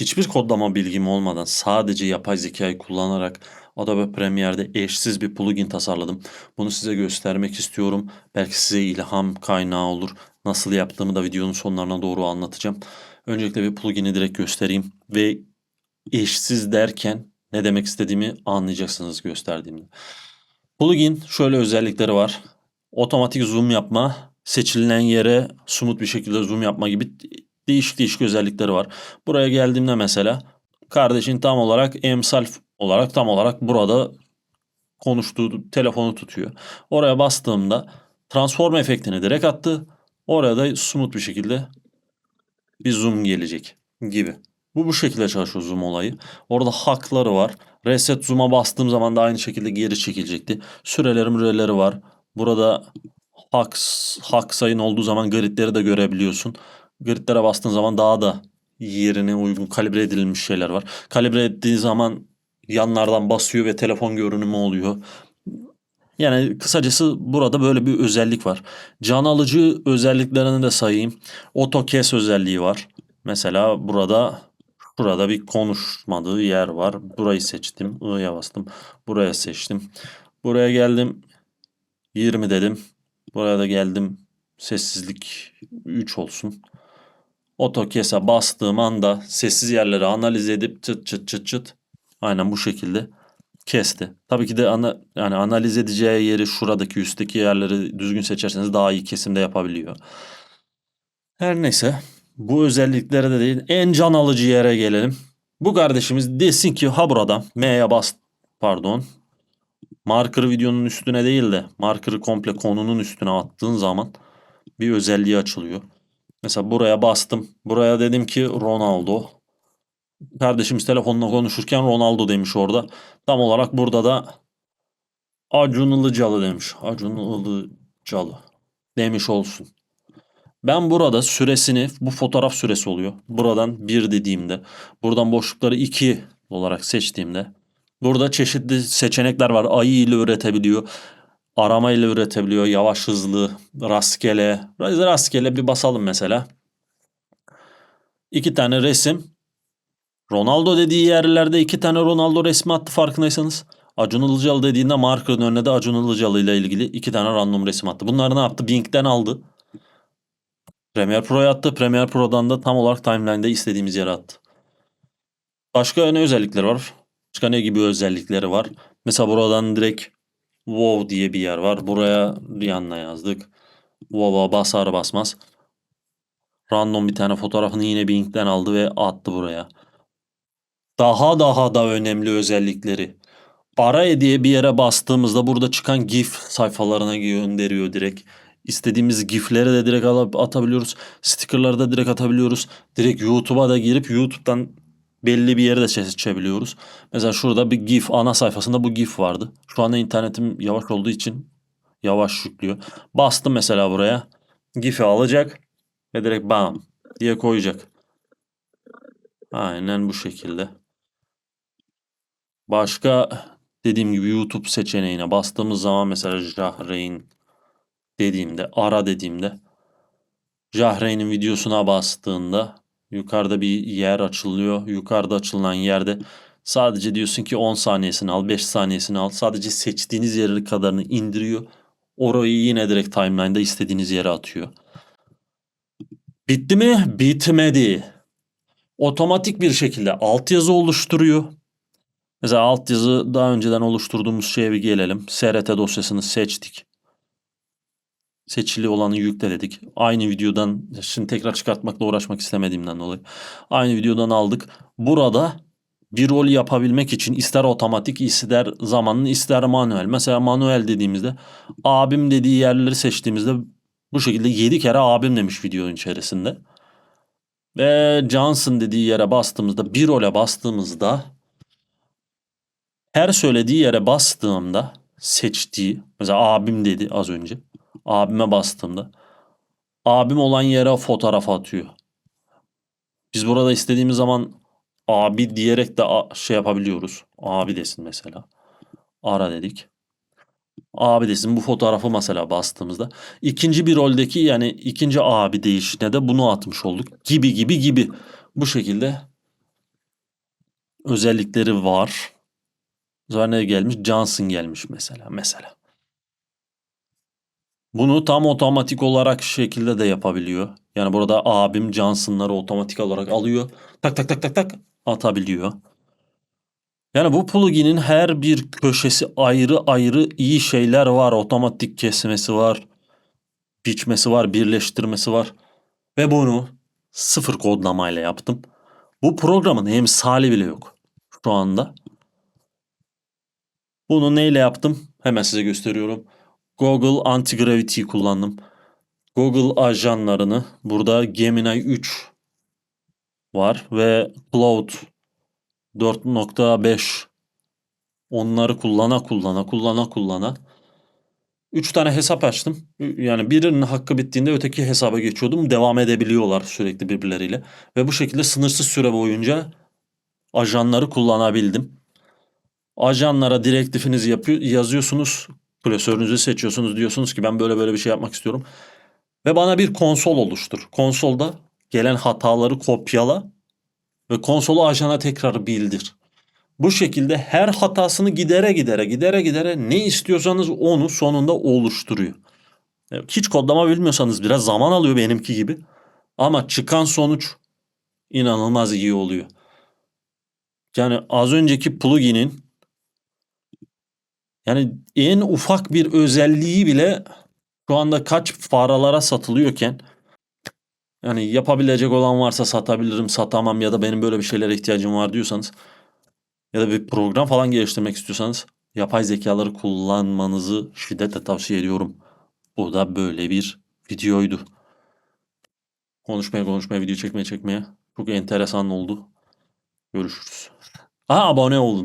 Hiçbir kodlama bilgim olmadan sadece yapay zekayı kullanarak Adobe Premiere'de eşsiz bir plugin tasarladım. Bunu size göstermek istiyorum. Belki size ilham kaynağı olur. Nasıl yaptığımı da videonun sonlarına doğru anlatacağım. Öncelikle bir plugin'i direkt göstereyim ve eşsiz derken ne demek istediğimi anlayacaksınız gösterdiğimde. Plugin şöyle özellikleri var. Otomatik zoom yapma, seçilen yere smooth bir şekilde zoom yapma gibi değişik değişik özellikleri var. Buraya geldiğimde mesela kardeşin tam olarak emsal olarak tam olarak burada konuştuğu telefonu tutuyor. Oraya bastığımda transform efektini direkt attı. Oraya da smooth bir şekilde bir zoom gelecek gibi. Bu bu şekilde çalışıyor zoom olayı. Orada hakları var. Reset zoom'a bastığım zaman da aynı şekilde geri çekilecekti. Süreleri müreleri var. Burada hak, hak sayın olduğu zaman gridleri de görebiliyorsun. Gridlere bastığın zaman daha da yerine uygun kalibre edilmiş şeyler var. Kalibre ettiği zaman yanlardan basıyor ve telefon görünümü oluyor. Yani kısacası burada böyle bir özellik var. Can alıcı özelliklerini de sayayım. Auto kes özelliği var. Mesela burada burada bir konuşmadığı yer var. Burayı seçtim. I'ya bastım. Buraya seçtim. Buraya geldim. 20 dedim. Buraya da geldim. Sessizlik 3 olsun. AutoCase'e bastığım anda sessiz yerleri analiz edip çıt çıt çıt çıt aynen bu şekilde kesti. Tabii ki de ana, yani analiz edeceği yeri şuradaki üstteki yerleri düzgün seçerseniz daha iyi kesimde yapabiliyor. Her neyse bu özelliklere de değil en can alıcı yere gelelim. Bu kardeşimiz desin ki ha burada M'ye bas pardon marker videonun üstüne değil de marker'ı komple konunun üstüne attığın zaman bir özelliği açılıyor. Mesela buraya bastım. Buraya dedim ki Ronaldo. Kardeşimiz telefonla konuşurken Ronaldo demiş orada. Tam olarak burada da Acun Ilıcalı demiş. Acun Ilıcalı demiş olsun. Ben burada süresini bu fotoğraf süresi oluyor. Buradan 1 dediğimde buradan boşlukları 2 olarak seçtiğimde burada çeşitli seçenekler var. Ayı ile üretebiliyor. Arama ile üretebiliyor. Yavaş hızlı, rastgele. Rastgele bir basalım mesela. İki tane resim. Ronaldo dediği yerlerde iki tane Ronaldo resmi attı farkındaysanız. Acun Ilıcalı dediğinde marker'ın önüne de Acun Ilıcalı ile ilgili iki tane random resim attı. Bunları ne yaptı? Bing'den aldı. Premiere Pro'ya attı. Premiere Pro'dan da tam olarak timeline'de istediğimiz yere attı. Başka ne özellikleri var? Başka ne gibi özellikleri var? Mesela buradan direkt wow diye bir yer var. Buraya Rihanna yazdık. Wow'a basar basmaz. Random bir tane fotoğrafını yine Bing'den aldı ve attı buraya. Daha daha da önemli özellikleri. Araya diye bir yere bastığımızda burada çıkan GIF sayfalarına gönderiyor direkt. İstediğimiz GIF'leri de direkt alıp atabiliyoruz. Sticker'ları da direkt atabiliyoruz. Direkt YouTube'a da girip YouTube'dan belli bir yere de seçebiliyoruz. Mesela şurada bir GIF ana sayfasında bu GIF vardı. Şu anda internetim yavaş olduğu için yavaş yüklüyor. Bastım mesela buraya. GIF'i alacak ve direkt bam diye koyacak. Aynen bu şekilde. Başka dediğim gibi YouTube seçeneğine bastığımız zaman mesela Jahreyn dediğimde, ara dediğimde Jahreyn'in videosuna bastığında yukarıda bir yer açılıyor. Yukarıda açılan yerde sadece diyorsun ki 10 saniyesini al, 5 saniyesini al. Sadece seçtiğiniz yeri kadarını indiriyor. Orayı yine direkt timeline'da istediğiniz yere atıyor. Bitti mi? Bitmedi. Otomatik bir şekilde altyazı oluşturuyor. Mesela altyazı daha önceden oluşturduğumuz şeye bir gelelim. SRT dosyasını seçtik. Seçili olanı yükle dedik. Aynı videodan şimdi tekrar çıkartmakla uğraşmak istemediğimden dolayı. Aynı videodan aldık. Burada bir rol yapabilmek için ister otomatik ister zamanlı ister manuel. Mesela manuel dediğimizde abim dediği yerleri seçtiğimizde bu şekilde 7 kere abim demiş videonun içerisinde. Ve Johnson dediği yere bastığımızda bir role bastığımızda her söylediği yere bastığımda seçtiği mesela abim dedi az önce. Abime bastığımda abim olan yere fotoğraf atıyor. Biz burada istediğimiz zaman abi diyerek de şey yapabiliyoruz. Abi desin mesela. Ara dedik. Abi desin bu fotoğrafı mesela bastığımızda ikinci bir roldeki yani ikinci abi değişine de bunu atmış olduk gibi gibi gibi bu şekilde özellikleri var. Sonra ne gelmiş? Johnson gelmiş mesela. Mesela. Bunu tam otomatik olarak şekilde de yapabiliyor. Yani burada abim Johnson'ları otomatik olarak alıyor. Tak tak tak tak tak atabiliyor. Yani bu plugin'in her bir köşesi ayrı ayrı iyi şeyler var. Otomatik kesmesi var. Biçmesi var, birleştirmesi var. Ve bunu sıfır kodlamayla yaptım. Bu programın emsali bile yok şu anda. Bunu neyle yaptım? Hemen size gösteriyorum. Google Anti-Gravity kullandım. Google ajanlarını burada Gemini 3 var ve Cloud 4.5 onları kullana kullana kullana kullana 3 tane hesap açtım. Yani birinin hakkı bittiğinde öteki hesaba geçiyordum. Devam edebiliyorlar sürekli birbirleriyle. Ve bu şekilde sınırsız süre boyunca ajanları kullanabildim. Ajanlara direktifinizi yapıyor, yazıyorsunuz. Klasörünüzü seçiyorsunuz. Diyorsunuz ki ben böyle böyle bir şey yapmak istiyorum. Ve bana bir konsol oluştur. Konsolda gelen hataları kopyala ve konsolu ajana tekrar bildir. Bu şekilde her hatasını gidere gidere gidere gidere ne istiyorsanız onu sonunda oluşturuyor. Hiç kodlama bilmiyorsanız biraz zaman alıyor benimki gibi. Ama çıkan sonuç inanılmaz iyi oluyor. Yani az önceki plugin'in yani en ufak bir özelliği bile şu anda kaç paralara satılıyorken yani yapabilecek olan varsa satabilirim, satamam ya da benim böyle bir şeylere ihtiyacım var diyorsanız ya da bir program falan geliştirmek istiyorsanız yapay zekaları kullanmanızı şiddetle tavsiye ediyorum. Bu da böyle bir videoydu. Konuşmaya konuşmaya video çekmeye çekmeye çok enteresan oldu. Görüşürüz. Aa abone olun.